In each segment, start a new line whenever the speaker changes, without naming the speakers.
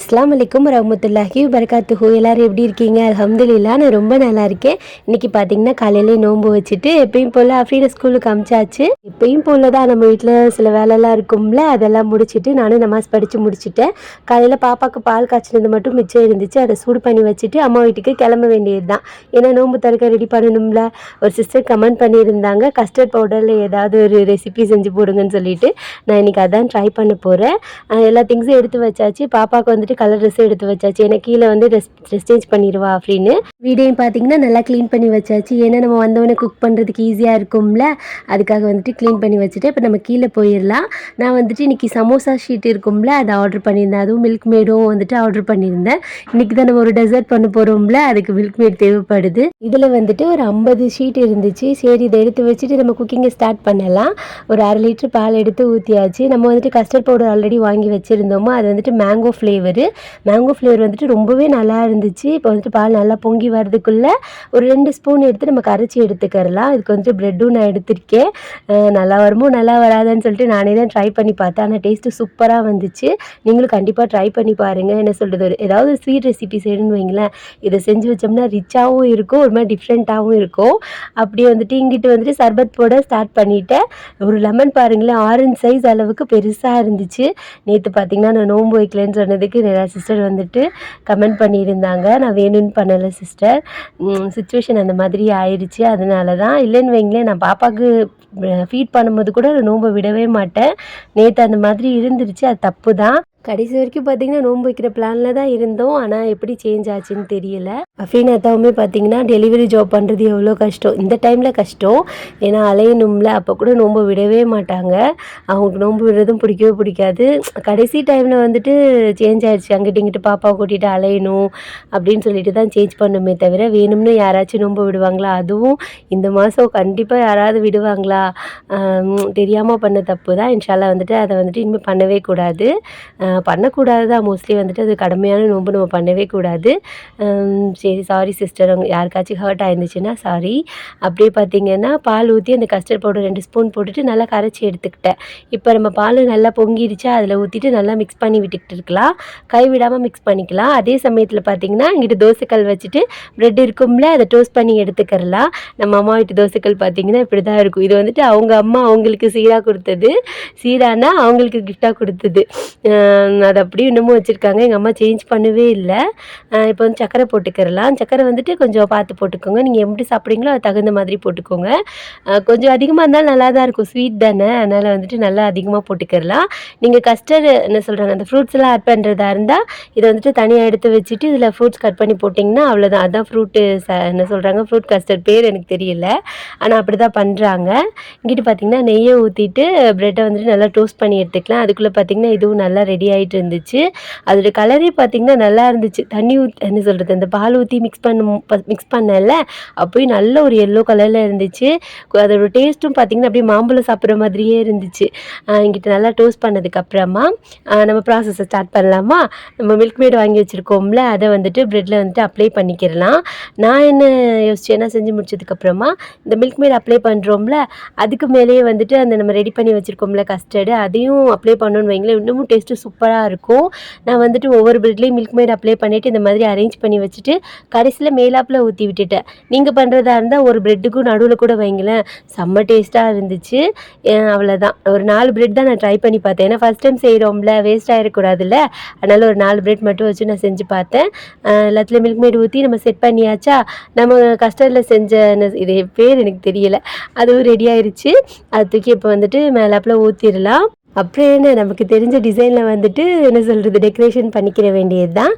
அஸ்லாம் வலைக்கம் ரஹமத்துல்லாஹி வரகாத்துஹு எல்லாரும் எப்படி இருக்கீங்க? அல்ஹம்துலில்லாஹ் நான் ரொம்ப நல்லா இருக்கேன். இன்னைக்கு பார்த்தீங்கன்னா காலையிலே நோன்பு வச்சுட்டு எப்பயும் போல் அஃப்ரீட ஸ்கூலுக்கு அமிச்சாச்சு. எப்பயும் போல் தான் நம்ம வீட்டில் சில வேலைலாம் இருக்கும்ல அதெல்லாம் முடிச்சுட்டு நானும் நமாஸ் படித்து முடிச்சுட்டேன். காலையில் பாப்பாவுக்கு பால் காய்ச்சினது மட்டும் மிச்சம் இருந்துச்சு. அதை சூடு பண்ணி வச்சுட்டு அம்மா வீட்டுக்கு கிளம்ப வேண்டியது தான் ஏன்னா நோன்பு தடுக்க ரெடி பண்ணணும்ல. ஒரு சிஸ்டர் கமெண்ட் பண்ணியிருந்தாங்க. கஸ்டர்ட் பவுடரில் ஏதாவது ஒரு ரெசிபி செஞ்சு போடுங்கன்னு சொல்லிட்டு நான் இன்னைக்கு அதான் ட்ரை பண்ண போகிறேன் எல்லா திங்ஸும் எடுத்து வச்சாச்சு. பாப்பாவுக்கு வந்துட்டு கலர் ட்ரெஸ்ஸும் எடுத்து வச்சாச்சு. எனக்கு கீழே வந்து ட்ரெஸ் ட்ரெஸ் சேஞ்ச் பண்ணிடுவா அப்படின்னு. வீடையும் பார்த்தீங்கன்னா நல்லா க்ளீன் பண்ணி வச்சாச்சு. ஏன்னா நம்ம வந்தவொடனே குக் பண்ணுறதுக்கு ஈஸியாக இருக்கும்ல. அதுக்காக வந்துட்டு க்ளீன் பண்ணி வச்சுட்டு இப்போ நம்ம கீழே போயிடலாம். நான் வந்துட்டு இன்றைக்கி சமோசா ஷீட் இருக்கும்ல அதை ஆர்டர் பண்ணியிருந்தேன். அதுவும் மில்க் மேடும் வந்துட்டு ஆர்டர் பண்ணியிருந்தேன். இன்றைக்கி தான் நம்ம ஒரு டெசர்ட் பண்ண போகிறோம்ல அதுக்கு மில்க் மேட் தேவைப்படுது. இதில் வந்துட்டு ஒரு ஐம்பது ஷீட் இருந்துச்சு. சரி இதை எடுத்து வச்சுட்டு நம்ம குக்கிங்கை ஸ்டார்ட் பண்ணலாம். ஒரு அரை லிட்டர் பால் எடுத்து ஊற்றியாச்சு நம்ம வந்துட்டு கஸ்டர்ட் பவுடர் ஆல்ரெடி வாங்கி வச்சுருந்தோமோ? அது வந்துட்டு மேங்கோ ஃப்ளேவர் மேங்கோ ஃப்ளேவர் வந்துட்டு ரொம்பவே நல்லா இருந்துச்சு. இப்போ வந்துட்டு பால் நல்லா பொங்கி வரதுக்குள்ளே ஒரு ரெண்டு ஸ்பூன் எடுத்து நம்ம கரைச்சி எடுத்துக்கிறலாம். இதுக்கு வந்துட்டு ப்ரெட்டும் நான் எடுத்திருக்கேன். நல்லா வருமோ நல்லா வராதுன்னு சொல்லிட்டு நானே தான் ட்ரை பண்ணி பார்த்தேன். ஆனால் டேஸ்ட்டு சூப்பராக வந்துச்சு. நீங்களும் கண்டிப்பாக ட்ரை பண்ணி பாருங்கள் என்ன சொல்கிறது ஒரு ஏதாவது ஸ்வீட் ரெசிபி செய்யணும்னு வைங்களேன். இதை செஞ்சு வச்சோம்னா ரிச்சாகவும் இருக்கும் ஒரு மாதிரி டிஃப்ரெண்ட்டாகவும் இருக்கும். அப்படியே வந்துட்டு இங்கிட்டு வந்துட்டு சர்பத் போட ஸ்டார்ட் பண்ணிட்டேன். ஒரு லெமன் பாருங்களேன் ஆரஞ்சு சைஸ் அளவுக்கு பெருசாக இருந்துச்சு. நேற்று பார்த்தீங்கன்னா நான் நோன்பு வைக்கலன்னு சொன்னதுக்கு நிறையா சிஸ்டர் வந்துட்டு கமெண்ட் பண்ணியிருந்தாங்க. நான் வேணும்னு பண்ணலை சிஸ்டர் சுச்சுவேஷன் அந்த மாதிரி ஆயிடுச்சு. அதனால தான் இல்லைன்னு வைங்களேன் நான் பாப்பாவுக்கு ஃபீட் பண்ணும்போது கூட நோன்பை விடவே மாட்டேன். நேற்று அந்த மாதிரி இருந்துருச்சு. அது தப்பு தான் கடைசி வரைக்கும் பார்த்தீங்கன்னா நோன்பு வைக்கிற பிளானில் தான் இருந்தோம். ஆனால் எப்படி சேஞ்ச் ஆச்சுன்னு தெரியல. அஃபீன் அத்தாவுமே பார்த்தீங்கன்னா டெலிவரி ஜாப் பண்ணுறது எவ்வளோ கஷ்டம்? இந்த டைமில் கஷ்டம். ஏன்னா அலையணும்ல. அப்போ கூட நோன்பு விடவே மாட்டாங்க. அவங்களுக்கு நோன்பு விடுறதும் பிடிக்கவே பிடிக்காது. கடைசி டைமில் வந்துட்டு சேஞ்ச் ஆயிடுச்சு. அங்கிட்ட இங்கிட்டு பாப்பாவை கூட்டிகிட்டு அலையணும் அப்படின்னு சொல்லிட்டு தான் சேஞ்ச் பண்ணுமே தவிர வேணும்னு யாராச்சும் நோன்பு விடுவாங்களா? அதுவும் இந்த மாதம் கண்டிப்பாக யாராவது விடுவாங்களா? தெரியாமல் பண்ண தப்பு தான். இன்ஷால்லாம் வந்துட்டு அதை வந்துட்டு இனிமேல் பண்ணவே கூடாது. பண்ணக்கூடாது தான் மோஸ்ட்லி வந்துட்டு அது கடமையான நோன்பு நம்ம பண்ணவே கூடாது. சரி சாரி சிஸ்டர் உங்க யாருக்காச்சும் ஹர்ட் ஆயிருந்துச்சுன்னா சாரி அப்படியே பார்த்தீங்கன்னா பால் ஊற்றி அந்த கஸ்டர்ட் பவுடர் ரெண்டு ஸ்பூன் போட்டுட்டு நல்லா கரைச்சி எடுத்துக்கிட்டேன். இப்போ நம்ம பால் நல்லா பொங்கிடுச்சா அதில் ஊற்றிட்டு நல்லா மிக்ஸ் பண்ணி விட்டுக்கிட்டு இருக்கலாம். கை விடாமல் மிக்ஸ் பண்ணிக்கலாம். அதே சமயத்தில் பார்த்தீங்கன்னா இங்கிட்டு தோசைக்கல் வச்சுட்டு ப்ரெட் இருக்கும்ல அதை டோஸ்ட் பண்ணி எடுத்துக்கிறலாம். நம்ம அம்மா வீட்டு தோசைக்கல் பார்த்தீங்கன்னா இப்படி தான் இருக்கும். இது வந்துட்டு அவங்க அம்மா அவங்களுக்கு சீராக கொடுத்தது. சீரானா அவங்களுக்கு கிஃப்டாக கொடுத்தது. அது அப்படியே இன்னமும் வச்சுருக்காங்க. எங்கள் அம்மா சேஞ்ச் பண்ணவே இல்லை. இப்போ வந்து சக்கரை போட்டுக்கிறலாம். சக்கரை வந்துட்டு கொஞ்சம் பார்த்து போட்டுக்கோங்க. நீங்கள் எப்படி சாப்பிட்றீங்களோ அது தகுந்த மாதிரி போட்டுக்கோங்க. கொஞ்சம் அதிகமாக இருந்தாலும் நல்லா தான் இருக்கும். ஸ்வீட் தானே. அதனால் வந்துட்டு நல்லா அதிகமாக போட்டுக்கிறலாம். நீங்கள் கஸ்டர்டு என்ன சொல்கிறாங்க அந்த ஃப்ரூட்ஸ் எல்லாம் ஆட் பண்ணுறதா இருந்தால் இதை வந்துட்டு தனியாக எடுத்து வச்சுட்டு இதில் ஃப்ரூட்ஸ் கட் பண்ணி போட்டிங்கன்னா அவ்வளோதான் அதுதான் ஃப்ரூட்டு என்ன சொல்கிறாங்க ஃப்ரூட் கஸ்டர்ட் பேர் எனக்கு தெரியல. ஆனால் அப்படி தான் பண்ணுறாங்க இங்கிட்டு பார்த்தீங்கன்னா நெய்யை ஊற்றிட்டு ப்ரெட்டை வந்துட்டு நல்லா டோஸ்ட் பண்ணி எடுத்துக்கலாம். அதுக்குள்ளே பார்த்தீங்கன்னா இதுவும் நல்லா ரெடி ஆகிட்டு இருந்துச்சு அதோட கலரே பார்த்திங்கன்னா நல்லா இருந்துச்சு. தண்ணி ஊத் என்ன சொல்கிறது அந்த பால் ஊற்றி மிக்ஸ் பண்ண மிக்ஸ் பண்ணல அப்போயும் நல்ல ஒரு எல்லோ கலரில் இருந்துச்சு. அதோடய அதோட டேஸ்ட்டும் பார்த்தீங்கன்னா அப்படியே மாம்பழம் சாப்பிட்ற மாதிரியே இருந்துச்சு. எங்கிட்ட நல்லா டோஸ்ட் பண்ணதுக்கப்புறமா நம்ம ப்ராசஸை ஸ்டார்ட் பண்ணலாமா? நம்ம மில்க் மேட் வாங்கி வச்சுருக்கோம்ல அதை வந்துட்டு ப்ரெட்டில் வந்துட்டு அப்ளை பண்ணிக்கிறலாம் நான் என்ன யோசிச்சேன்னா செஞ்சு முடிச்சதுக்கப்புறமா இந்த மில்க் மேட் அப்ளை பண்ணுறோம்ல அதுக்கு மேலேயே வந்துட்டு அந்த நம்ம ரெடி பண்ணி வச்சுருக்கோம்ல கஸ்டர்டு அதையும் அப்ளை பண்ணணும்னு வைங்களேன் இன்னமும் டேஸ்ட்டு சூப்பராக இருக்கும். நான் வந்துட்டு ஒவ்வொரு பிரெட்லேயும் மில்க் மேட் அப்ளை பண்ணிவிட்டு இந்த மாதிரி அரேஞ்ச் பண்ணி வச்சுட்டு கடைசியில் மேலாப்பில் ஊற்றி விட்டுட்டேன். நீங்கள் பண்ணுறதா இருந்தால் ஒரு ப்ரெட்டுக்கும் நடுவில் கூட வைங்களேன். செம்ம டேஸ்ட்டாக இருந்துச்சு. அவ்வளோதான் ஒரு நாலு பிரெட் தான் நான் ட்ரை பண்ணி பார்த்தேன். ஏன்னா ஃபஸ்ட் டைம் செய்கிறோம்ல வேஸ்ட் ஆகிடக்கூடாதுல்ல அதனால் ஒரு நாலு பிரெட் மட்டும் வச்சு நான் செஞ்சு பார்த்தேன். எல்லாத்துலேயும் மில்க் மேட் ஊற்றி நம்ம செட் பண்ணியாச்சா? நம்ம கஸ்டர்டில் செஞ்ச இதே இது பேர் எனக்கு தெரியலை. அதுவும் ரெடி ஆயிடுச்சு அது தூக்கி இப்போ வந்துட்டு மேலாப்பில் ஊற்றிடலாம் அப்புறம் என்ன நமக்கு தெரிஞ்ச டிசைனில் வந்துட்டு என்ன சொல்கிறது டெக்கரேஷன் பண்ணிக்கிற வேண்டியது தான்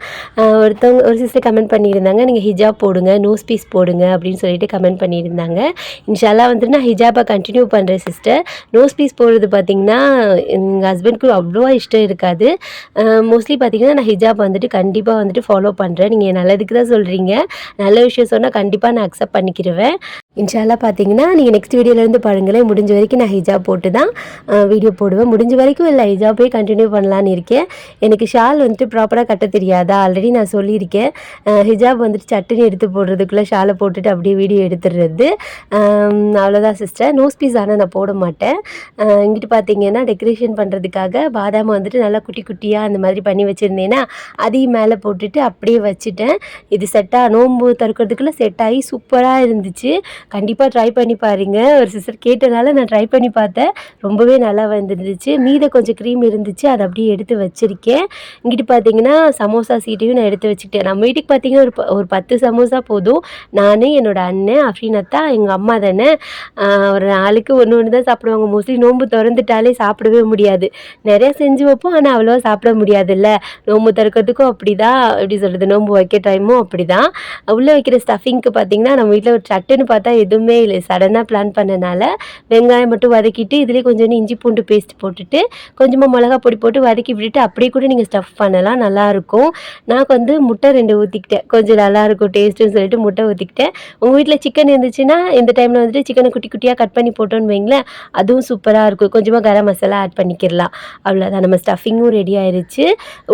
ஒருத்தவங்க ஒரு சிஸ்டர் கமெண்ட் பண்ணியிருந்தாங்க நீங்கள் ஹிஜாப் போடுங்க நோஸ் பீஸ் போடுங்க அப்படின்னு சொல்லிட்டு கமெண்ட் பண்ணியிருந்தாங்க. இன்ஷால்லாம் வந்துட்டு நான் ஹிஜாப்பை கண்டினியூ பண்ணுறேன் சிஸ்டர் நோஸ் பீஸ் போடுறது பார்த்திங்கன்னா எங்கள் ஹஸ்பண்ட்க்கு அவ்வளோ இஷ்டம் இருக்காது. மோஸ்ட்லி பார்த்திங்கன்னா நான் ஹிஜாப் வந்துட்டு கண்டிப்பாக வந்துட்டு ஃபாலோ பண்ணுறேன் நீங்கள் நல்லதுக்கு தான் சொல்கிறீங்க நல்ல விஷயம் சொன்னால் கண்டிப்பாக நான் அக்செப்ட் பண்ணிக்கிடுவேன் இன்ஷால்லாம் பார்த்தீங்கன்னா நீங்கள் நெக்ஸ்ட் வீடியோலேருந்து பாருங்களேன். முடிஞ்ச வரைக்கும் நான் ஹிஜாப் போட்டு தான் வீடியோ போடுவேன். முடிஞ்ச வரைக்கும் இல்லை ஹிஜாப்பே கண்டினியூ பண்ணலான்னு இருக்கேன். எனக்கு ஷால் வந்துட்டு ப்ராப்பராக கட்ட தெரியாதா? ஆல்ரெடி நான் சொல்லியிருக்கேன். ஹிஜாப் வந்துட்டு சட்டுன்னு எடுத்து போடுறதுக்குள்ளே ஷாலை போட்டுட்டு அப்படியே வீடியோ எடுத்துடுறது. அவ்வளோதான் சிஸ்டர் நோஸ் பீஸ் ஆனால் நான் போட மாட்டேன். இங்கிட்டு பார்த்தீங்கன்னா டெக்கரேஷன் பண்ணுறதுக்காக பாதாம் வந்துட்டு நல்லா குட்டி குட்டியாக அந்த மாதிரி பண்ணி வச்சுருந்தேன்னா அதையும் மேலே போட்டுட்டு அப்படியே வச்சுட்டேன். இது செட்டாக நோன்பு தடுக்கிறதுக்குள்ளே செட் ஆகி சூப்பராக இருந்துச்சு. கண்டிப்பாக ட்ரை பண்ணி பாருங்க. ஒரு சிஸ்டர் கேட்டனால நான் ட்ரை பண்ணி பார்த்தேன். ரொம்பவே நல்லா வந்துருந்துச்சு. மீத கொஞ்சம் க்ரீம் இருந்துச்சு. அதை அப்படியே எடுத்து வச்சுருக்கேன். இங்கிட்டு பார்த்தீங்கன்னா சமோசா சீட்டையும் நான் எடுத்து வச்சுக்கிட்டேன். நம்ம வீட்டுக்கு பார்த்தீங்கன்னா ஒரு ப- ஒரு பத்து சமோசா போதும். நான் என்னோட அண்ணன் அஃப்ரீனத்தா எங்கள் அம்மா தானே. ஒரு நாளுக்கு ஒன்று ஒன்று தான் சாப்பிடுவாங்க. மோஸ்ட்லி நோம்பு திறந்துட்டாலே சாப்பிடவே முடியாது. நிறையா செஞ்சு வைப்போம். ஆனால் அவ்வளோவா சாப்பிட முடியாதுல்ல. நோம்பு திறக்கிறதுக்கும் அப்படி தான் எப்படி சொல்கிறது நோன்பு வைக்க டைமும் அப்படி தான் உள்ளே வைக்கிற ஸ்டஃபிங்க்கு பார்த்தீங்கன்னா நம்ம வீட்டில் ஒரு சட்டுன்னு பார்த்தா எதுவுமே இல்லை. சடனாக பிளான் பண்ணனால வெங்காயம் மட்டும் வதக்கிட்டு இதுலேயே கொஞ்சோண்டு இஞ்சி பூண்டு பேஸ்ட் போட்டுட்டு கொஞ்சமாக மிளகா பொடி போட்டு வதக்கி விட்டுட்டு அப்படியே கூட நீங்கள் ஸ்டஃப் பண்ணலாம். நல்லாயிருக்கும் நான் வந்து முட்டை ரெண்டு ஊற்றிக்கிட்டேன் கொஞ்சம் நல்லாயிருக்கும் டேஸ்ட்டுன்னு சொல்லிட்டு முட்டை ஊற்றிக்கிட்டேன் உங்கள் வீட்டில் சிக்கன் இருந்துச்சுன்னா இந்த டைமில் வந்துட்டு சிக்கனை குட்டி குட்டியாக கட் பண்ணி போட்டோன்னு வைங்களேன் அதுவும் சூப்பராக இருக்கும். கொஞ்சமாக கரம் மசாலா ஆட் பண்ணிக்கிடலாம். அவ்வளோதான் நம்ம ஸ்டஃபிங்கும் ரெடி ஆயிடுச்சு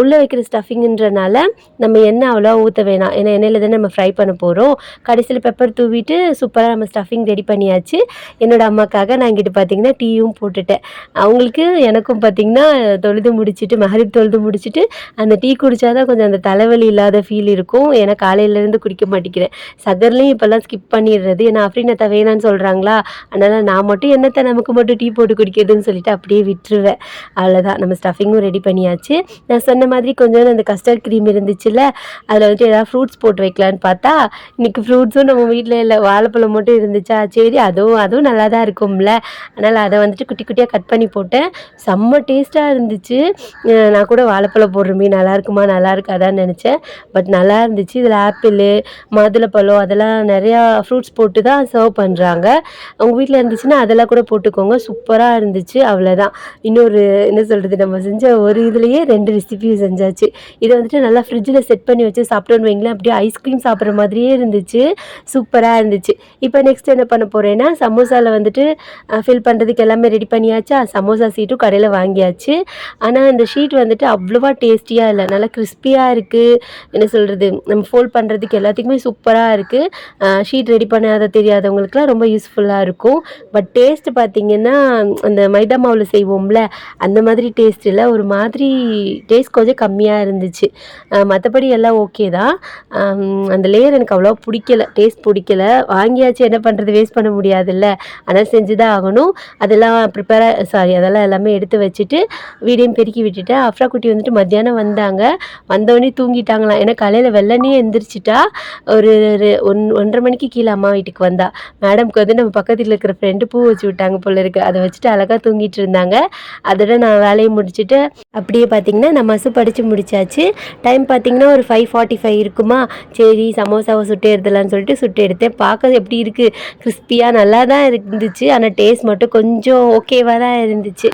உள்ளே வைக்கிற ஸ்டஃபிங்கன்றனால நம்ம எண்ணெய் அவ்வளோ ஊற்ற வேணாம். ஏன்னா எண்ணெயில் தானே நம்ம ஃப்ரை பண்ண போகிறோம் கடைசியில் பெப்பர் தூவிட்டு சூப்பராக நம்ம ஸ்டஃபிங் ரெடி பண்ணியாச்சு. என்னோட அம்மாக்காக நான் இங்கிட்டு பார்த்தீங்கன்னா டீயும் போட்டுட்டேன். அவங்களுக்கு எனக்கும் பார்த்தீங்கன்னா தொழுது முடிச்சுட்டு மகரிப் தொழுது முடிச்சிட்டு அந்த டீ குடித்தா தான் கொஞ்சம் அந்த தலைவலி இல்லாத ஃபீல் இருக்கும். ஏன்னா காலையிலேருந்து குடிக்க மாட்டேங்கிறேன். சகர்லேயும் இப்போல்லாம் ஸ்கிப் பண்ணிடுறது. ஏன்னா அஃப்ரீனத்தை வேணான்னு சொல்கிறாங்களா அதனால் நான் மட்டும் என்னத்தை நமக்கு மட்டும் டீ போட்டு குடிக்கிறதுன்னு சொல்லிட்டு அப்படியே விட்டுருவேன். அவ்வளோதான் நம்ம ஸ்டஃபிங்கும் ரெடி பண்ணியாச்சு. நான் சொன்ன மாதிரி கொஞ்சம் அந்த கஸ்டர்ட் க்ரீம் இருந்துச்சுல்ல அதில் வந்துட்டு ஏதாவது ஃப்ரூட்ஸ் போட்டு வைக்கலான்னு பார்த்தா இன்னைக்கு ஃப்ரூட்ஸும் நம்ம வீட்டில் இல்லை வாழைப்பழம் மட்டும் இருந்துச்சா? சரி அதுவும் அதுவும் நல்லா தான் இருக்கும்ல. அதனால் அதை வந்துட்டு குட்டி குட்டியாக கட் பண்ணி போட்டேன். செம்ம டேஸ்ட்டாக இருந்துச்சு. நான் கூட வாழைப்பழம் போடுறமே நல்லா இருக்குமா நல்லா இருக்காதான்னு நினச்சேன். பட் நல்லா இருந்துச்சு. இதில் ஆப்பிள் மாதுளப்பழம் அதெல்லாம் நிறையா ஃப்ரூட்ஸ் போட்டு தான் சர்வ் பண்ணுறாங்க உங்கள் வீட்டில் இருந்துச்சுன்னா அதெல்லாம் கூட போட்டுக்கோங்க. சூப்பராக இருந்துச்சு. அவ்வளோதான் இன்னொரு என்ன சொல்கிறது நம்ம செஞ்ச ஒரு இதுலேயே ரெண்டு ரெசிபியும் செஞ்சாச்சு. இதை வந்துட்டு நல்லா ஃப்ரிட்ஜில் செட் பண்ணி வச்சு சாப்பிட்டோன்னு வைங்களேன். அப்படியே ஐஸ்கிரீம் சாப்பிட்ற மாதிரியே இருந்துச்சு. சூப்பராக இருந்துச்சு. இப்போ நெக்ஸ்ட் என்ன பண்ண போகிறேன்னா சமோசாவில் வந்துட்டு ஃபில் பண்ணுறதுக்கு எல்லாமே ரெடி பண்ணியாச்சா. சமோசா சீட்டும் கடையில் வாங்கியாச்சு. ஆனால் அந்த ஷீட் வந்துட்டு அவ்வளோவா டேஸ்டியாக இல்லை. நல்லா கிறிஸ்பியாக இருக்குது என்ன சொல்கிறது நம்ம ஃபோல்ட் பண்ணுறதுக்கு எல்லாத்துக்குமே சூப்பராக இருக்குது ஷீட் ரெடி பண்ணாத தெரியாதவங்களுக்குலாம் ரொம்ப யூஸ்ஃபுல்லாக இருக்கும். பட் டேஸ்ட் பார்த்திங்கன்னா அந்த மைதா மாவில் செய்வோம்ல அந்த மாதிரி டேஸ்ட் இல்லை. ஒரு மாதிரி டேஸ்ட் கொஞ்சம் கம்மியாக இருந்துச்சு. மற்றபடி எல்லாம் ஓகே தான். அந்த லேயர் எனக்கு அவ்வளோ பிடிக்கல. டேஸ்ட் பிடிக்கல. வாங்கியாச்சு என்ன பண்ணுறது வேஸ்ட் பண்ண முடியாதுல்ல. அதனால் செஞ்சு தான் ஆகணும். அதெல்லாம் ப்ரிப்பேர் சாரி அதெல்லாம் எல்லாமே எடுத்து வச்சுட்டு வீடையும் பெருக்கி விட்டுட்டு அஃப்ரா குட்டி வந்துட்டு மத்தியானம் வந்தாங்க. வந்தவொடனே தூங்கிட்டாங்களாம். ஏன்னா காலையில் வெள்ளனே எந்திரிச்சிட்டா ஒரு ஒரு ஒன் ஒன்றரை மணிக்கு கீழே அம்மா வீட்டுக்கு வந்தா. மேடம்க்கு வந்து நம்ம பக்கத்தில் இருக்கிற ஃப்ரெண்டு பூ வச்சு விட்டாங்க போல இருக்கு. அதை வச்சுட்டு அழகாக தூங்கிட்டு இருந்தாங்க. அதோட நான் வேலையை முடிச்சுட்டு அப்படியே பார்த்தீங்கன்னா நான் மசு படித்து முடிச்சாச்சு. டைம் பார்த்தீங்கன்னா ஒரு ஃபைவ் ஃபார்ட்டி ஃபைவ் இருக்குமா? சரி சமோசாவை சுட்டு எடுத்துலான்னு சொல்லிட்டு சுட்டு எடுத்தேன். பார்க்க எப்படி இருக்குது கிறிஸ்பியாக நல்லா தான் இருந்துச்சு. ஆனால் டேஸ்ட் மட்டும் கொஞ்சம் ஓகேவாக தான் இருந்துச்சு.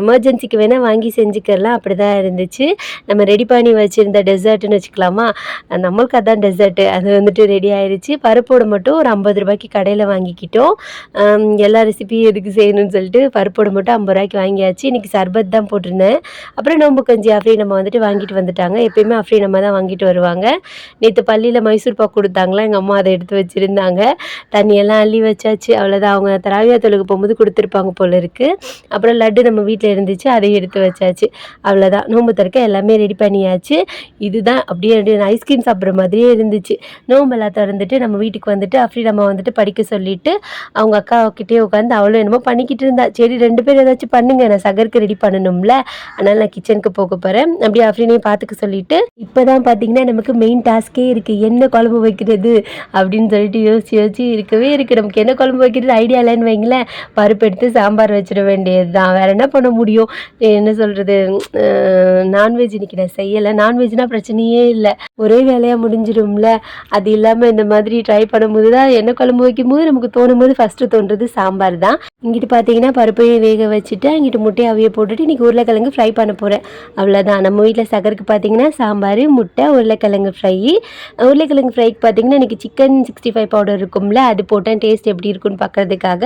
எமர்ஜென்சிக்கு வேணால் வாங்கி செஞ்சுக்கலாம் அப்படி தான் இருந்துச்சு. நம்ம ரெடி பண்ணி வச்சுருந்த டெசர்ட்னு வச்சுக்கலாமா? நம்மளுக்கு அதான் டெசர்ட்டு அது வந்துட்டு ரெடி ஆயிடுச்சு பருப்போடு மட்டும் ஒரு ஐம்பது ரூபாய்க்கு கடையில் வாங்கிக்கிட்டோம். எல்லா ரெசிபியும் எதுக்கு செய்யணும்னு சொல்லிட்டு பருப்போடு மட்டும் ஐம்பது ரூபாய்க்கு வாங்கியாச்சு. இன்றைக்கி சர்பத் தான் போட்டிருந்தேன். அப்புறம் நோம்பு கஞ்சி அஃப்ரீ நம்ம வந்துட்டு வாங்கிட்டு வந்துட்டாங்க. எப்பயுமே அஃப்ரீ நம்ம தான் வாங்கிட்டு வருவாங்க. நேற்று பள்ளியில் மைசூர் பாக்கு கொடுத்தாங்களா? எங்கள் அம்மா அதை எடுத்து வச்சுருந்தாங்க. தண்ணியெல்லாம் அள்ளி வச்சாச்சு. அவ்வளோதான் அவங்க தராவியா தொழுக்கு போகும்போது கொடுத்துருப்பாங்க போல இருக்குது அப்புறம் லட்டு நம்ம வீட்டில் இருந்துச்சு அதை எடுத்து வச்சாச்சு. அவ்வளோதான் நோம்பு திறக்க எல்லாமே ரெடி பண்ணியாச்சு. இதுதான் அப்படியே ஐஸ்கிரீம் சாப்பிட்ற மாதிரியே இருந்துச்சு. நோம்பெல்லாம் திறந்துட்டு நம்ம வீட்டுக்கு வந்துட்டு அஃப்ரீ நம்ம வந்துட்டு படிக்க சொல்லிட்டு அவங்க அக்காக்கிட்டே உட்காந்து அவ்வளோ என்னமோ பண்ணிக்கிட்டு இருந்தா. சரி ரெண்டு பேரும் ஏதாச்சும் பண்ணுங்க. நான் சகருக்கு ரெடி பண்ணணும்ல. அதனால நான் கிச்சனுக்கு போக போகிறேன் அப்படியே அஃப்ரீனையும் பார்த்துக்க சொல்லிட்டு இப்போ தான் பார்த்தீங்கன்னா நமக்கு மெயின் டாஸ்கே இருக்குது என்ன குழம்பு வைக்கிறது அப்படின்னு சொல்லிட்டு யோசிச்சு யோசிச்சு இருக்கவே இருக்குது நமக்கு என்ன குழம்பு வைக்கிறது ஐடியா இல்லைன்னு வைங்களேன். பருப்பு எடுத்து சாம்பார் வச்சிட வேண்டியது. தான் வேறு என்ன பண்ண முடியும்? என்ன சொல்கிறது நான்வெஜ் இன்றைக்கி நான் செய்யலை. நான்வெஜ்னால் பிரச்சனையே இல்லை. ஒரே வேலையாக முடிஞ்சிடும்ல. அது இல்லாமல் இந்த மாதிரி ட்ரை பண்ணும்போது தான் எண்ணெய் குழம்பு வைக்கும்போது நமக்கு தோணும் போது ஃபஸ்ட்டு தோன்றது சாம்பார் தான். இங்கிட்டு பார்த்தீங்கன்னா பருப்பையும் வேக வச்சுட்டு அங்கிட்டு முட்டையை அவிய போட்டுட்டு இன்றைக்கி உருளைக்கிழங்கு ஃப்ரை பண்ண போகிறேன் அவ்வளோதான் நம்ம வீட்டில் சகருக்கு பார்த்தீங்கன்னா சாம்பார் முட்டை உருளைக்கிழங்கு ஃப்ரை உருளைக்கிழங்கு ஃப்ரைக்கு பார்த்தீங்கன்னா இன்றைக்கி சிக்கன் சிக்ஸ்டி ஃபைவ் பவுடர் இருக்கும்ல அது போட்டேன் டேஸ்ட் எப்படி இருக்குன்னு பார்க்கறதுக்காக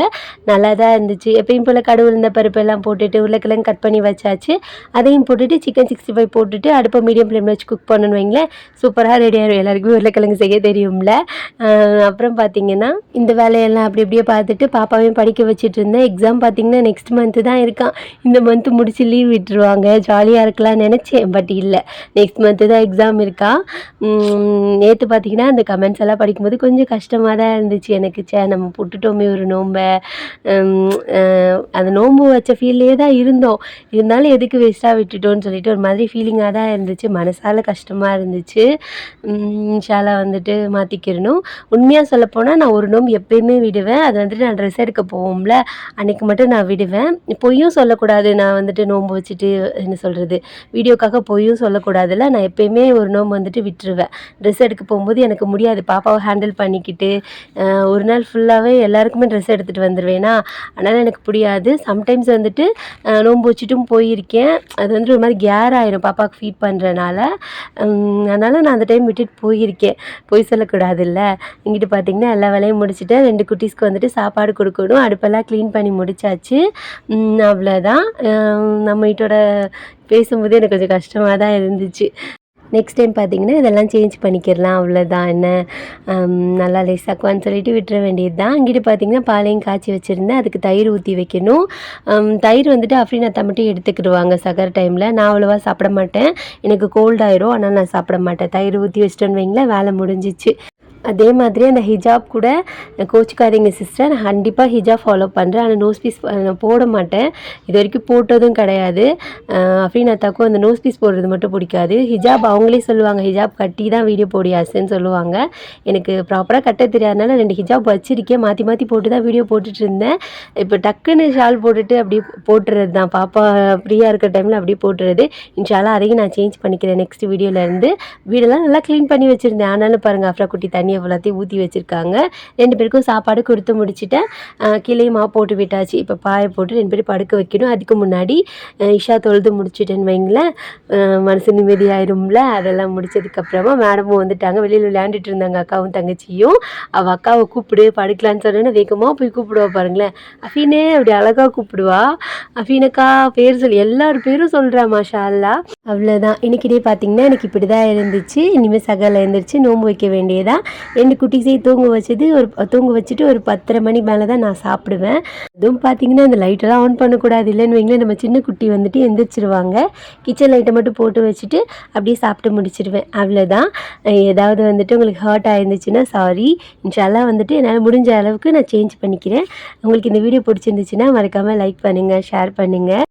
நல்லா தான் இருந்துச்சு. எப்பயும் போல் கடவுள் இந்த பருப்பெல்லாம் போட்டுட்டு உருளைக்கிழங்கு கட் பண்ணி வச்சாச்சு. அதையும் போட்டுட்டு சிக்கன் சிக்ஸ்டி ஃபைவ் போட்டுட்டு அடுப்பை மீடியம் ஃப்ளேமில் வச்சு குக் பண்ணணும்னு வைங்களேன். சூப்பராக ரெடி ஆகிடும் எல்லாருக்குமே உருளைக்கிழங்கு செய்ய தெரியும்ல. அப்புறம் பார்த்தீங்கன்னா இந்த வேலையெல்லாம் அப்படி அப்படியே பார்த்துட்டு பாப்பாவையும் படிக்க வச்சுட்டு இருந்தேன். எக்ஸாம் பார்த்தீங்கன்னா நெக்ஸ்ட் மந்த்து தான் இருக்கான். இந்த மந்த்து முடிச்சு லீவ் விட்டுருவாங்க. ஜாலியாக இருக்கலாம்னு நினச்சேன் பட் இல்லை. நெக்ஸ்ட் மந்த்து தான் எக்ஸாம் இருக்கா? நேற்று பார்த்தீங்கன்னா அந்த கமெண்ட்ஸ் எல்லாம் படிக்கும்போது கொஞ்சம் கஷ்டமாக தான் இருந்துச்சு. எனக்கு சே நம்ம புட்டுட்டோமே ஒரு நோம்பை. அந்த நோம்பு வச்ச ஃபீல்லே தான் இருந்தோம். இருந்தாலும் எதுக்கு வேஸ்ட்டாக விட்டுட்டோன்னு சொல்லிட்டு ஒரு மாதிரி ஃபீலிங்காக தான் இருந்துச்சு. மனசால் கஷ்டமாக இருந்துச்சு. ஷாலா வந்துட்டு மாற்றிக்கிறணும் உண்மையாக சொல்லப்போனால் நான் ஒரு நோம்பு எப்பயுமே விடுவேன். அது வந்துட்டு நான் ட்ரெஸ் எடுக்க போவோம்ல அன்னைக்கு மட்டும் நான் விடுவேன். பொய்யும் சொல்லக்கூடாது. நான் வந்துட்டு நோன்பு வச்சுட்டு என்ன சொல்கிறது வீடியோக்காக பொய்யும் சொல்லக்கூடாதுல்ல. நான் எப்பயுமே ஒரு நோம்பு வந்துட்டு விட்டுருவேன். ட்ரெஸ் எடுக்க போகும்போது எனக்கு முடியாது. பாப்பாவை ஹேண்டில் பண்ணிக்கிட்டு ஒரு நாள் ஃபுல்லாகவே எல்லாருக்குமே ட்ரெஸ் எடுத்துகிட்டு வந்துடுவேனா அதனால் எனக்கு புரியாது. சம்டைம்ஸ் வந்துட்டு நோன்பு வச்சுட்டும் போயிருக்கேன். அது வந்துட்டு ஒரு மாதிரி கேர் ஆயிரும் பாப்பாவுக்கு ஃபீட் பண்ணுறனால அதனால் நான் அந்த டைம் விட்டுட்டு போயிருக்கேன். பொய் சொல்லக்கூடாதுல்ல. இங்கிட்டு பார்த்தீங்கன்னா எல்லா வேலையும் முடிச்சுட்டேன் ரெண்டு குட்டீஸ்க்கு வந்துட்டு சாப்பாடு கொடுக்கணும். அடுப்பெல்லாம் க்ளீன் பண்ணி முடிச்சாச்சு. அவ்வளோதான் நம்ம வீட்டோட பேசும்போதே எனக்கு கொஞ்சம் கஷ்டமாக தான் இருந்துச்சு. நெக்ஸ்ட் டைம் பார்த்தீங்கன்னா இதெல்லாம் சேஞ்ச் பண்ணிக்கிறலாம் அவ்வளோதான் என்ன நல்லா லேசாக்குவான்னு சொல்லிட்டு விட்டுற வேண்டியது தான் இங்கிட்டு பார்த்தீங்கன்னா பாலையும் காய்ச்சி வச்சுருந்தேன். அதுக்கு தயிர் ஊற்றி வைக்கணும். தயிர் வந்துட்டு அஃப்ரீனாத்தா மட்டும் எடுத்துக்கிடுவாங்க சகர டைமில் நான் அவ்வளோவா சாப்பிட மாட்டேன். எனக்கு கோல்டாயிரும் ஆனால் நான் சாப்பிட மாட்டேன். தயிர் ஊற்றி வச்சிட்டோன்னு வைங்களேன். வேலை முடிஞ்சிச்சு. அதே மாதிரி அந்த ஹிஜாப் கூட கோச்சிக்காதீங்க சிஸ்டர் நான் கண்டிப்பாக ஹிஜாப் ஃபாலோ பண்ணுறேன் ஆனால் நோஸ் பீஸ் நான் போட மாட்டேன். இது வரைக்கும் போட்டதும் கிடையாது. அஃப்ரீனாத்தாக்கும் அந்த நோஸ் பீஸ் போடுறது மட்டும் பிடிக்காது. ஹிஜாப் அவங்களே சொல்லுவாங்க ஹிஜாப் கட்டி தான் வீடியோ போடியாசுன்னு சொல்லுவாங்க. எனக்கு ப்ராப்பராக கட்ட தெரியாதனால ரெண்டு ஹிஜாப் வச்சிருக்கேன். மாற்றி மாற்றி போட்டு தான் வீடியோ போட்டுட்டு இருந்தேன். இப்போ டக்குன்னு ஷால் போட்டுட்டு அப்படியே போட்டுறது தான். பாப்பா ஃப்ரீயாக இருக்கிற டைமில் அப்படியே போட்டுறது. இன்ஷாலாம் அதையும் நான் சேஞ்ச் பண்ணிக்கிறேன் நெக்ஸ்ட் வீடியோலேருந்து வீடெல்லாம் நல்லா க்ளீன் பண்ணி வச்சுருந்தேன். ஆனாலும் பாருங்கள் அஃப்ரா குட்டி தண்ணி எல்லாத்தையும் ஊற்றி வச்சுருக்காங்க. ரெண்டு பேருக்கும் சாப்பாடு கொடுத்து முடிச்சுட்டேன். அஹ் கீழே மா போட்டு விட்டாச்சு. இப்போ பாயை போட்டு ரெண்டு பேரும் படுக்க வைக்கணும். அதுக்கு முன்னாடி இஷா தொழுது முடிச்சுட்டேன்னு வைங்களேன். மனசு நிம்மதியாயிரும்ல? அதெல்லாம் முடிச்சதுக்கப்புறமா மேடமும் வந்துட்டாங்க. வெளியில் விளையாண்டுட்டு இருந்தாங்க அக்காவும் தங்கச்சியும். அவள் அக்காவை கூப்பிடு படுக்கலான்னு சொன்னோன்னே வேகமாக போய் கூப்பிடுவா பாருங்களேன். அஃபீனே அப்படி அழகாக கூப்பிடுவா. அஃபீனக்கா பேர் சொல்லி எல்லார் பேரும் சொல்கிறா மாஷா அல்லா அவ்வளோதான் இன்னைக்கு டே பார்த்தீங்கன்னா எனக்கு இப்படி தான் இருந்துச்சு. இனிமேல் சகல எழுந்திரிச்சு நோன்பு வைக்க வேண்டியதான் ரெண்டு குட்டிஸையும் தூங்க வச்சது ஒரு தூங்க வச்சுட்டு ஒரு பத்தரை மணி மேலே தான் நான் சாப்பிடுவேன். அதுவும் பார்த்தீங்கன்னா அந்த லைட்டெல்லாம் ஆன் பண்ணக்கூடாது இல்லைன்னு வைங்களேன். நம்ம சின்ன குட்டி வந்துட்டு எந்திரிச்சிருவாங்க. கிச்சன் லைட்டை மட்டும் போட்டு வச்சுட்டு அப்படியே சாப்பிட்டு முடிச்சிடுவேன் அவ்வளோதான் ஏதாவது வந்துட்டு உங்களுக்கு ஹர்ட் ஆயிருந்துச்சுன்னா சாரி இன்ஷால்லாம் வந்துட்டு என்னால் முடிஞ்ச அளவுக்கு நான் சேஞ்ச் பண்ணிக்கிறேன். உங்களுக்கு இந்த வீடியோ பிடிச்சிருந்துச்சுன்னா மறக்காமல் லைக் பண்ணுங்கள் ஷேர் பண்ணுங்கள்